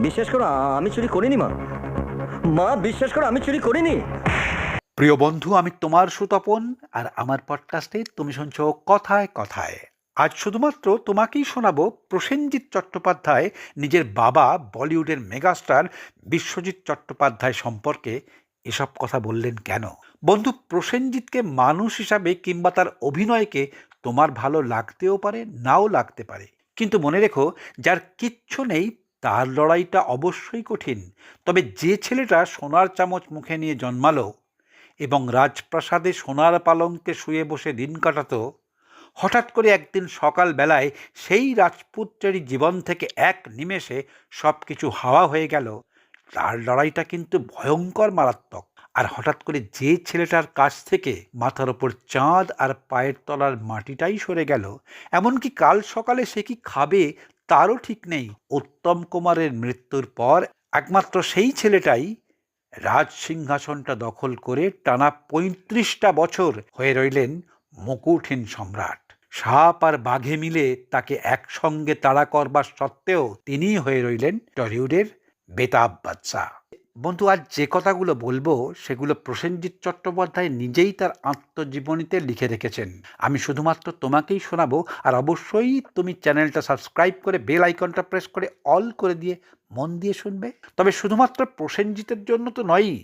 বিশ্বাস করো, আমি চুরি করিনি, মা। মা, বিশ্বাস করো, আমি চুরি করিনি। প্রিয় বন্ধু, আমি তোমার সুতপন, আর আমার পডকাস্টে তুমি শুনছো কথায় কথায়। আজ শুধুমাত্র তোমাকেই শোনাবো প্রসেনজিৎ চট্টোপাধ্যায় নিজের বাবা বলিউডের মেগাস্টার বিশ্বজিৎ চট্টোপাধ্যায় সম্পর্কে এসব কথা বললেন কেন? বন্ধু, প্রসেনজিৎকে মানুষ হিসাবে কিংবা তার অভিনয়কে তোমার ভালো লাগতেও পারে, নাও লাগতে পারে। কিন্তু মনে রেখো, যার কিচ্ছু নেই তার লড়াইটা অবশ্যই কঠিন। তবে যে ছেলেটা সোনার চামচ মুখে নিয়ে জন্মালো এবং রাজপ্রাসাদে সোনার পালঙ্কে শুয়ে বসে দিন কাটাত, হঠাৎ করে একদিন সকালবেলায় সেই রাজপুত্রেরই জীবন থেকে এক নিমেষে সব কিছু হাওয়া হয়ে গেল। তার লড়াইটা কিন্তু ভয়ঙ্কর মারাত্মক। আর হঠাৎ করে যে ছেলেটার কাছ থেকে মাথার ওপর চাঁদ আর পায়ের তলার মাটিটাই সরে গেল। এমনকি কাল সকালে সে কি খাবে তারও ঠিক নেই। উত্তম কুমারের মৃত্যুর পর একমাত্র সেই ছেলেটাই রাজ সিংহাসনটা দখল করে টানা পঁয়ত্রিশটা বছর হয়ে রইলেন মুকুটহীন সম্রাট। সাপ আর বাঘে মিলে তাকে একসঙ্গে তাড়া করবার সত্ত্বেও তিনিই হয়ে রইলেন টলিউডের বেতাব বাদশা বন্ধু আজ যে কথাগুলো বলব, সেগুলো প্রসেনজিৎ চট্টোপাধ্যায় নিজেই তার আত্মজীবনীতে লিখে রেখেছেন। আমি শুধুমাত্র তোমাকেই শোনাবো, আর অবশ্যই তুমি চ্যানেলটা সাবস্ক্রাইব করে বেল আইকনটা প্রেস করে অল করে দিয়ে মন দিয়ে শুনবে। তবে শুধুমাত্র প্রসেনজিতের জন্য তো নয়ই,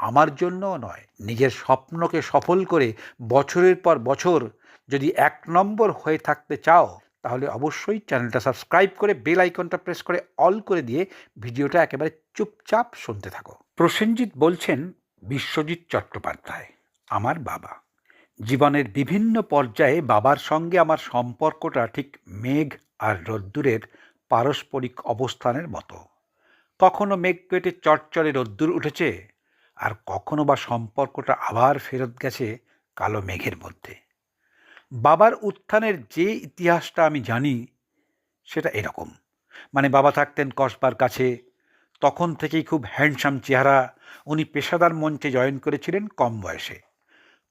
আমার জন্যও নয়। নিজের স্বপ্নকে সফল করে বছরের পর বছর যদি এক নম্বর হয়ে থাকতে চাও তাহলে অবশ্যই চ্যানেলটা সাবস্ক্রাইব করে বেল আইকনটা প্রেস করে অল করে দিয়ে ভিডিওটা একেবারে চুপচাপ শুনতে থাকো। প্রসেনজিৎ বলছেন, বিশ্বজিৎ চট্টোপাধ্যায়, আমার বাবা, জীবনের বিভিন্ন পর্যায়ে বাবার সঙ্গে আমার সম্পর্কটা ঠিক মেঘ আর রোদ্দুরের পারস্পরিক অবস্থানের মতো। কখনো মেঘ কেটে চটচড়ে রোদ্দুর উঠেছে, আর কখনো বা সম্পর্কটা আবার ফেরত গেছে কালো মেঘের মধ্যে। বাবার উত্থানের যে ইতিহাসটা আমি জানি, সেটা এরকম। মানে বাবা থাকতেন কসবার কাছে, তখন থেকেই খুব হ্যান্ডসাম চেহারা, উনি পেশাদার মঞ্চে জয়েন করেছিলেন কম বয়সে।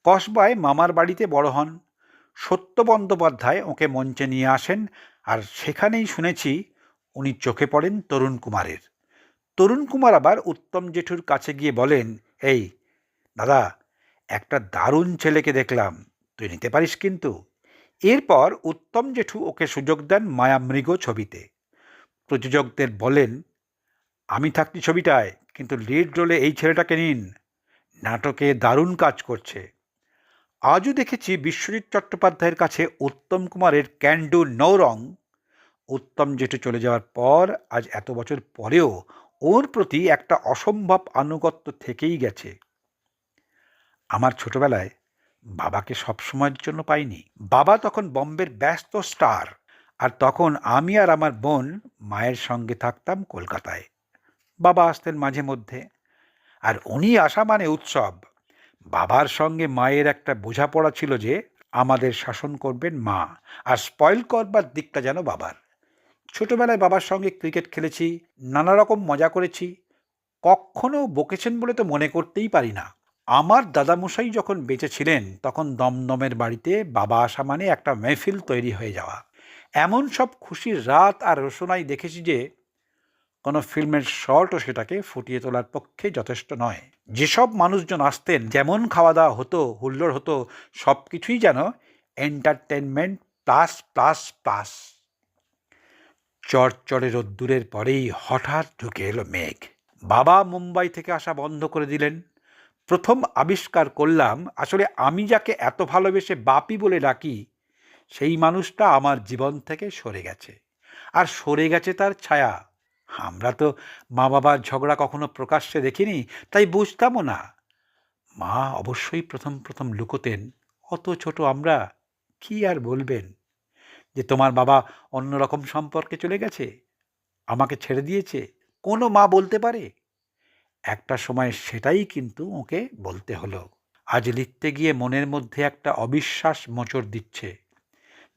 কসবায় মামার বাড়িতে বড় হন, সত্য বন্দ্যোপাধ্যায় ওকে মঞ্চে নিয়ে আসেন, আর সেখানেই শুনেছি উনি চোখে পড়েন তরুণ কুমারের। তরুণ কুমার আবার উত্তম জেঠুর কাছে গিয়ে বলেন, এই, দাদা, একটা দারুণ ছেলেকে দেখলাম। তুই নিতে পারিস কিন্তু। এরপর উত্তম জেঠু ওকে সুযোগ দেন মায়ামৃগ ছবিতে। প্রযোজকদের বলেন, আমি থাকছি ছবিটায়, কিন্তু লিড রোলে এই ছেলেটাকে নিন। নাটকে দারুণ কাজ করছে। আজও দেখেছি বিশ্বজিৎ চট্টোপাধ্যায়ের কাছে উত্তম কুমারের ক্যান্ডু নৌরং উত্তম জেঠু চলে যাওয়ার পর, আজ এত বছর পরেও ওর প্রতি একটা অসম্ভব আনুগত্য থেকেই গেছে। আমার ছোটবেলায় বাবাকে সবসময়ের জন্য পাইনি। বাবা তখন বম্বের ব্যস্ত স্টার। আর তখন আমি আর আমার বোন মায়ের সঙ্গে থাকতাম কলকাতায়। বাবা আসতেন মাঝে মধ্যে। আর উনি আসা মানে উৎসব। বাবার সঙ্গে মায়ের একটা বোঝাপড়া ছিল যে আমাদের শাসন করবেন মা। আর স্পয়েল করবার দিকটা যেন বাবার। ছোটবেলায় বাবার সঙ্গে ক্রিকেট খেলেছি, নানা রকম মজা করেছি। কখনো বকেছেন বলে তো মনে করতেই পারি না। আমার দাদামশাই যখন বেঁচে ছিলেন, তখন দমদমের বাড়িতে বাবা আসা মানে একটা মেহফিল তৈরি হয়ে যাওয়া। এমন সব খুশির রাত আর রোশনাই দেখেছি যে, কোনো ফিল্মের শর্টও সেটাকে ফুটিয়ে তোলার পক্ষে যথেষ্ট নয়। যেসব মানুষজন আসতেন, যেমন খাওয়া দাওয়া হতো, হুল্লোড় হতো সব কিছুই যেন এন্টারটেনমেন্ট প্লাস প্লাস প্লাস চড়চড়ে রোদ্দুরের পরেই হঠাৎ ঢুকে এলো মেঘ। বাবা মুম্বাই থেকে আসা বন্ধ করে দিলেন। প্রথম আবিষ্কার করলাম, আসলে আমি যাকে এত ভালোবেসে বাপি বলে ডাকি, সেই মানুষটা আমার জীবন থেকে সরে গেছে। আর সরে গেছে তার ছায়া। আমরা তো মা বাবার ঝগড়া কখনো প্রকাশ্যে দেখিনি, তাই বুঝতামও না। মা অবশ্যই প্রথম প্রথম লুকোতেন, অত ছোট আমরা কি আর বলবেন? যে তোমার বাবা অন্যরকম সম্পর্কে চলে গেছে? আমাকে ছেড়ে দিয়েছে? কোনো মা বলতে পারে? একটা সময় সেটাই কিন্তু ওকে বলতে হলো। আজ লিখতে গিয়ে মনের মধ্যে একটা অবিশ্বাস মোচড় দিচ্ছে।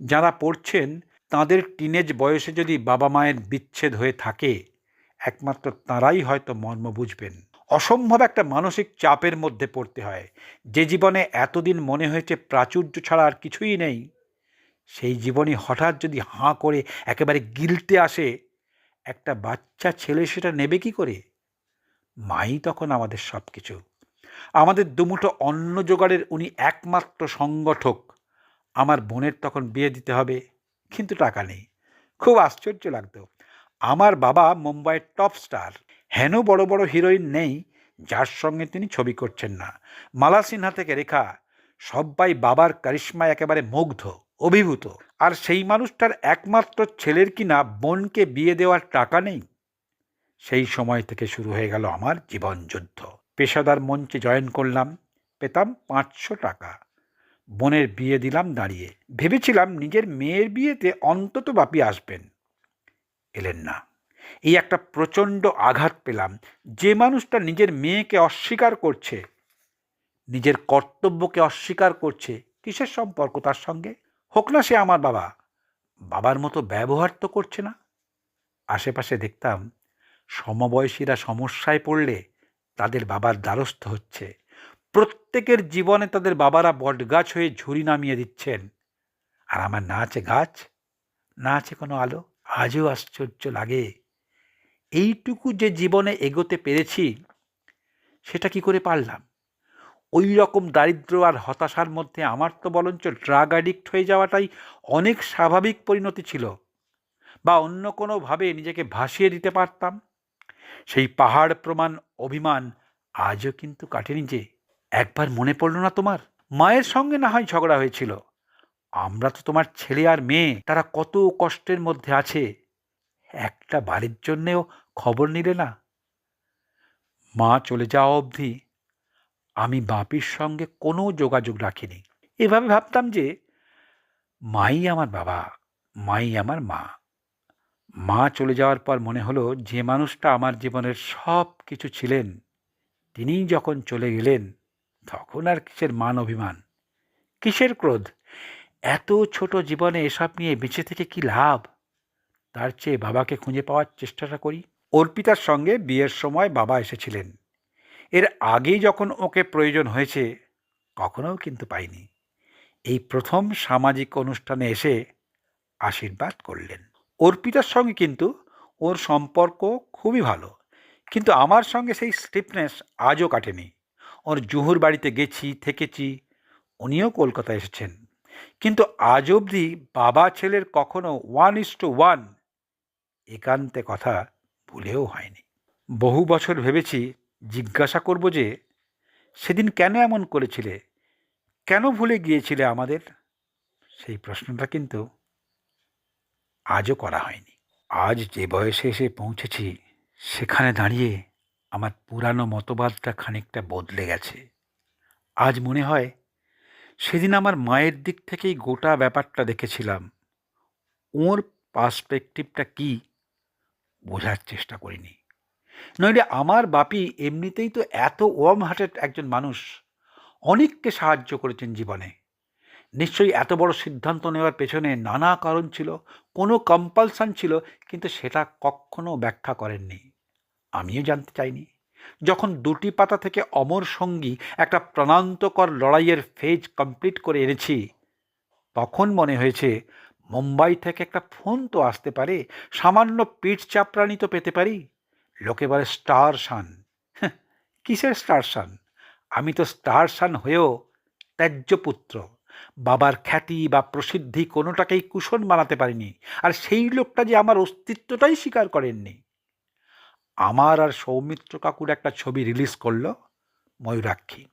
যারা পড়ছেন, তাদের টিনেজ বয়সে যদি বাবা মায়ের বিচ্ছেদ হয়ে থাকে, একমাত্র তারাই হয়তো মর্ম বুঝবেন। অসম্ভব একটা মানসিক চাপের মধ্যে পড়তে হয়। যে জীবনে এতদিন মনে হয়েছে প্রাচুর্য ছাড়া আর কিছুই নেই, সেই জীবনই হঠাৎ যদি হাঁ করে একেবারে গিলতে আসে, একটা বাচ্চা ছেলে সেটা নেবে কি করে? মাই তখন আমাদের সব কিছু আমাদের দুমুঠো অন্ন জোগাড়ের উনি একমাত্র সংগঠক। আমার বোনের তখন বিয়ে দিতে হবে, কিন্তু টাকা নেই। খুব আশ্চর্য লাগতো। আমার বাবা মুম্বাইয়ের টপ স্টার। হেন বড় বড় হিরোইন নেই, যার সঙ্গে তিনি ছবি করছেন না। মালা সিনহা থেকে রেখা সবাই বাবার কারিশ্মায় একেবারে মুগ্ধ, অভিভূত। আর সেই মানুষটার একমাত্র ছেলের কিনা বোনকে বিয়ে দেওয়ার টাকা নেই। সেই সময় থেকে শুরু হয়ে গেল আমার জীবন যুদ্ধ। পেশাদার মঞ্চে জয়েন করলাম, পেতাম পাঁচশো টাকা। বোনের বিয়ে দিলাম দাঁড়িয়ে। ভেবেছিলাম নিজের মেয়ের বিয়েতে অন্তত বাপি আসবেন। এলেন না। এই একটা প্রচণ্ড আঘাত পেলাম। যে মানুষটা নিজের মেয়েকে অস্বীকার করছে, নিজের কর্তব্যকে অস্বীকার করছে, কিসের সম্পর্ক তার সঙ্গে? হোক না সে আমার বাবা। বাবার মতো ব্যবহার তো করছে না। আশেপাশে দেখতাম সমবয়সীরা সমস্যায় পড়লে তাদের বাবার দ্বারস্থ হচ্ছে। প্রত্যেকের জীবনে তাদের বাবারা বটগাছ হয়ে ঝুড়ি নামিয়ে দিচ্ছেন। আর আমার না আছে গাছ না আছে কোনো আলো আজও আশ্চর্য লাগে। এইটুকু যে জীবনে এগোতে পেরেছি, সেটা কি করে পারলাম? ওই রকম দারিদ্র আর হতাশার মধ্যে আমার তো বরঞ্চ ড্রাগ অ্যাডিক্ট হয়ে যাওয়াটাই অনেক স্বাভাবিক পরিণতি ছিল। বা অন্য কোনোভাবে নিজেকে ভাসিয়ে দিতে পারতাম। সেই পাহাড় প্রমাণ অভিমান আজও কিন্তু কাটেনি যে একবার মনে পড়ল না তোমার। মায়ের সঙ্গে না হয় ঝগড়া হয়েছিল। আমরা তো তোমার ছেলে আর মেয়ে, তারা কত কষ্টের মধ্যে আছে। একটা বাড়ির জন্যেও খবর নিলে না। মা চলে যাওয়া অবধি আমি বাপির সঙ্গে কোনো যোগাযোগ রাখিনি। এভাবে ভাবতাম যে, মাই আমার বাবা, মাই আমার মা। মা চলে যাওয়ার পর মনে হলো যে মানুষটা আমার জীবনের সব কিছু ছিলেন, তিনিই যখন চলে গেলেন, তখন আর কিসের মান অভিমান, কিসের ক্রোধ? এত ছোট জীবনে এসব নিয়ে বেঁচে থেকে কি লাভ? তার চেয়ে বাবাকে খুঁজে পাওয়ার চেষ্টাটা করি। অর্পিতার সঙ্গে বিয়ের সময় বাবা এসেছিলেন। এর আগেই যখন ওকে প্রয়োজন হয়েছে, কখনোও কিন্তু পাইনি। এই প্রথম সামাজিক অনুষ্ঠানে এসে আশীর্বাদ করলেন। অর্পিতার সঙ্গে কিন্তু ওর সম্পর্ক খুবই ভালো। কিন্তু আমার সঙ্গে সেই স্টিফনেস আজও কাটেনি। ওর জুহুর বাড়িতে গেছি, থেকেছি, উনিও কলকাতা এসেছেন। কিন্তু আজ অবধি বাবা ছেলের কখনো ওয়ান ইস টু ওয়ান একান্তে কথা ভুলেও হয়নি। বহু বছর ভেবেছি, জিজ্ঞাসা করব যে, সেদিন কেন এমন করেছিলে? কেন ভুলে গিয়েছিলে আমাদের? সেই প্রশ্নটা কিন্তু আজও করা হয়নি। আজ যে বয়সে এসে পৌঁছেছি, সেখানে দাঁড়িয়ে আমার পুরানো মতবাদটা খানিকটা বদলে গেছে। আজ মনে হয়, সেদিন আমার মায়ের দিক থেকেই গোটা ব্যাপারটা দেখেছিলাম। ওর পার্সপেক্টিভটা কি, বোঝার চেষ্টা করিনি। নইলে আমার বাপি এমনিতেই তো এত ওয়ার্ম হার্টেড একজন মানুষ, অনেককে সাহায্য করেছেন জীবনে। নিশ্চয়ই এত বড় সিদ্ধান্ত নেওয়ার পেছনে নানা কারণ ছিল কোনো কম্পালসান ছিল কিন্তু সেটা কখনো ব্যাখ্যা করেননি। আমিও জানতে চাইনি। যখন দুটি পাতা থেকে অমর সঙ্গী একটা প্রাণান্তকর লড়াইয়ের ফেজ কমপ্লিট করে এনেছি তখন মনে হয়েছে মুম্বাই থেকে একটা ফোন তো আসতে পারে সামান্য পিঠ চাপড়ানি তো পেতে পারি। লোকে বলে স্টার সান হ্যাঁ, কিসের স্টার সান আমি তো স্টার সান হয়েও ত্যায্য পুত্র বাবার খ্যাতি বা প্রসিদ্ধি কোনোটাকেই কুশন বানাতে পারিনি, আর সেই লোকটা যে আমার অস্তিত্বটাই স্বীকার করেননি। আমার আর সৌমিত্র কাকুর একটা ছবি রিলিজ করল ময়ূরাক্ষী।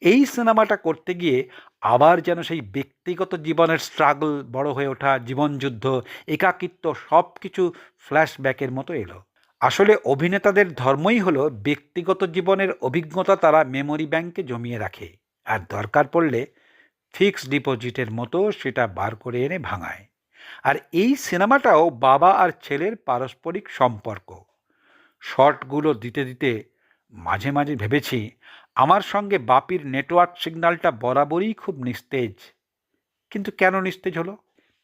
এই সিনেমাটা করতে গিয়ে আবার যেন সেই ব্যক্তিগত জীবনের স্ট্রাগল বড় হয়ে ওঠা, জীবনযুদ্ধ, একাকিত্ব সব কিছু ফ্ল্যাশব্যাকের মতো এলো। আসলে অভিনেতাদের ধর্মই হলো ব্যক্তিগত জীবনের অভিজ্ঞতা তারা মেমোরি ব্যাংকে জমিয়ে রাখে। আর দরকার পড়লে ফিক্সড ডিপোজিটের মতো সেটা বার করে এনে ভাঙায়। আর এই সিনেমাটাও বাবা আর ছেলের পারস্পরিক সম্পর্ক। শর্টগুলো দিতে দিতে মাঝে মাঝে ভেবেছি আমার সঙ্গে বাপির নেটওয়ার্ক সিগন্যালটা বরাবরই খুব নিস্তেজ। কিন্তু কেন নিস্তেজ হলো?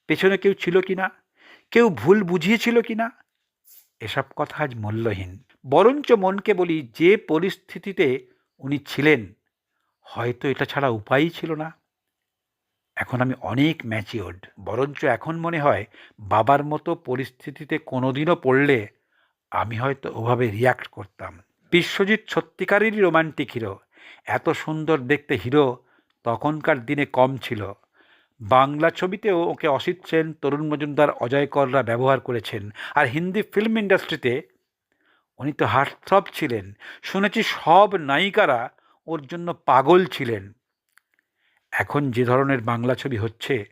পেছনে কেউ ছিল কি না? কেউ ভুল বুঝিয়েছিল কি না? এসব কথা আজ মূল্যহীন। বরঞ্চ মনকে বলি যে পরিস্থিতিতে উনি ছিলেন, হয়তো এটা ছাড়া উপায়ই ছিল না। এখন আমি অনেক ম্যাচিওর্ড বরঞ্চ এখন মনে হয় বাবার মতো পরিস্থিতিতে কোনোদিনও পড়লে আমি হয়তো ওভাবে রিয়াক্ট করতাম। বিশ্বজিৎ সত্যিকারেরই রোমান্টিক হিরো এত সুন্দর দেখতে হিরো তখনকার দিনে কম ছিল। বাংলা ছবিতেও ওকে অসিত সেন, তরুণ মজুমদার, অজয় কররা ব্যবহার করেছেন আর হিন্দি ফিল্ম ইন্ডাস্ট্রিতে উনি তো হার্টথ্রব ছিলেন। শুনেছি সব নায়িকারা ওর জন্য পাগল ছিলেন। এখন যে ধরনের বাংলা ছবি হচ্ছে,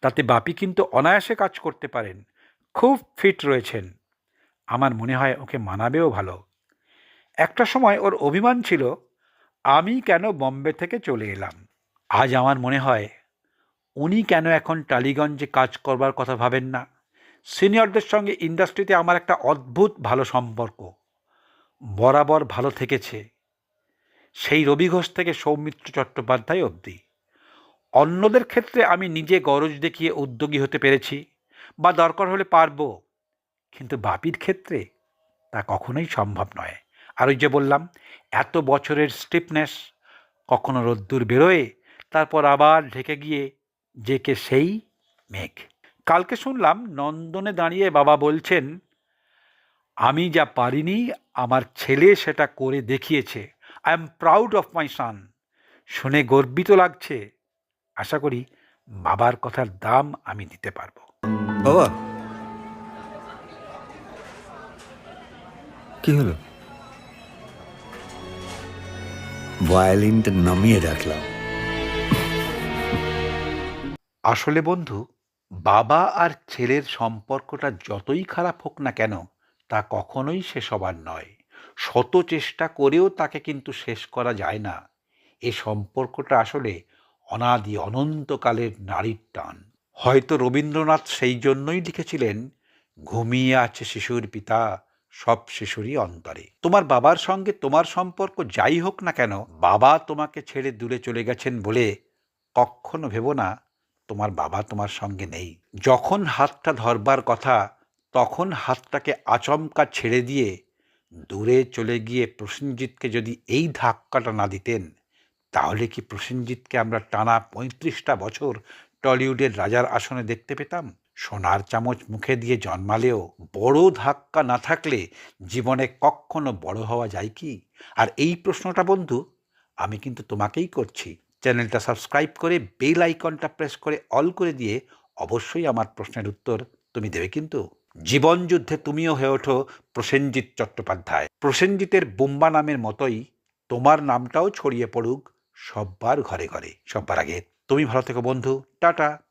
তাতে বাপি কিন্তু অনায়াসে কাজ করতে পারেন। খুব ফিট রয়েছেন। আমার মনে হয় ওকে মানাবেও ভালো। একটা সময় ওর অভিমান ছিল, আমি কেন বম্বে থেকে চলে এলাম? আজ আমার মনে হয়, উনি কেন এখন টালিগঞ্জে কাজ করবার কথা ভাবেন না? সিনিয়রদের সঙ্গে ইন্ডাস্ট্রিতে আমার একটা অদ্ভুত ভালো সম্পর্ক। বরাবর ভালো থেকেছে। সেই রবি ঘোষ থেকে সৌমিত্র চট্টোপাধ্যায় অবধি। অন্যদের ক্ষেত্রে আমি নিজে গরজ দেখিয়ে উদ্যোগী হতে পেরেছি বা দরকার হলে পারব। কিন্তু বাপির ক্ষেত্রে তা কখনোই সম্ভব নয়। আর ওই যে বললাম, এত বছরের স্টিফনেস কখনো রোদ্দুর বেরোয়, তারপর আবার ঢেকে গিয়ে যে কে সেই মেঘ। কালকে শুনলাম নন্দনে দাঁড়িয়ে বাবা বলছেন, আমি যা পারিনি, আমার ছেলে সেটা করে দেখিয়েছে। I am proud of my son শুনে গর্বিত লাগছে। আশা করি বাবার কথার দাম আমি দিতে পারব। বাবা। কি হলো? ভায়োলিনটা নামিয়ে রাখলাম। আসলে বন্ধু বাবা আর ছেলের সম্পর্কটা যতই খারাপ হোক না কেন তা কখনোই শেষ হবার নয়। শত চেষ্টা করেও তাকে কিন্তু শেষ করা যায় না। এ সম্পর্কটা আসলে অনাদি অনন্তকালের নারীর টান। হয়তো রবীন্দ্রনাথ সেই জন্যই লিখেছিলেন, ঘুমিয়ে আছে শিশুর পিতা, সব শিশুরই অন্তরে। তোমার বাবার সঙ্গে তোমার সম্পর্ক যাই হোক না কেন, বাবা তোমাকে ছেড়ে দূরে চলে গেছেন বলে কখনো ভেবো না, তোমার বাবা তোমার সঙ্গে নেই। যখন হাতটা ধরবার কথা, তখন হাতটাকে আচমকা ছেড়ে দিয়ে দূরে চলে গিয়ে প্রসেনজিৎকে যদি এই ধাক্কাটা না দিতেন তাহলে কি প্রসেনজিৎকে আমরা টানা পঁয়ত্রিশটা বছর টলিউডের রাজার আসনে দেখতে পেতাম? সোনার চামচ মুখে দিয়ে জন্মালেও বড় ধাক্কা না থাকলে জীবনে কখনো বড় হওয়া যায় কি? আর এই প্রশ্নটা বন্ধু, আমি কিন্তু তোমাকেই করছি। চ্যানেলটা সাবস্ক্রাইব করে বেল আইকনটা প্রেস করে অল করে দিয়ে অবশ্যই আমার প্রশ্নের উত্তর তুমি দেবে কিন্তু। জীবন যুদ্ধে তুমিও হয়ে ওঠো প্রসেনজিৎ চট্টোপাধ্যায়। প্রসেনজিতের বোম্বা নামের মতোই তোমার নামটাও ছড়িয়ে পড়ুক সব্বার ঘরে ঘরে সব্বার আগে। তুমি ভালো থেকো বন্ধু। টাটা।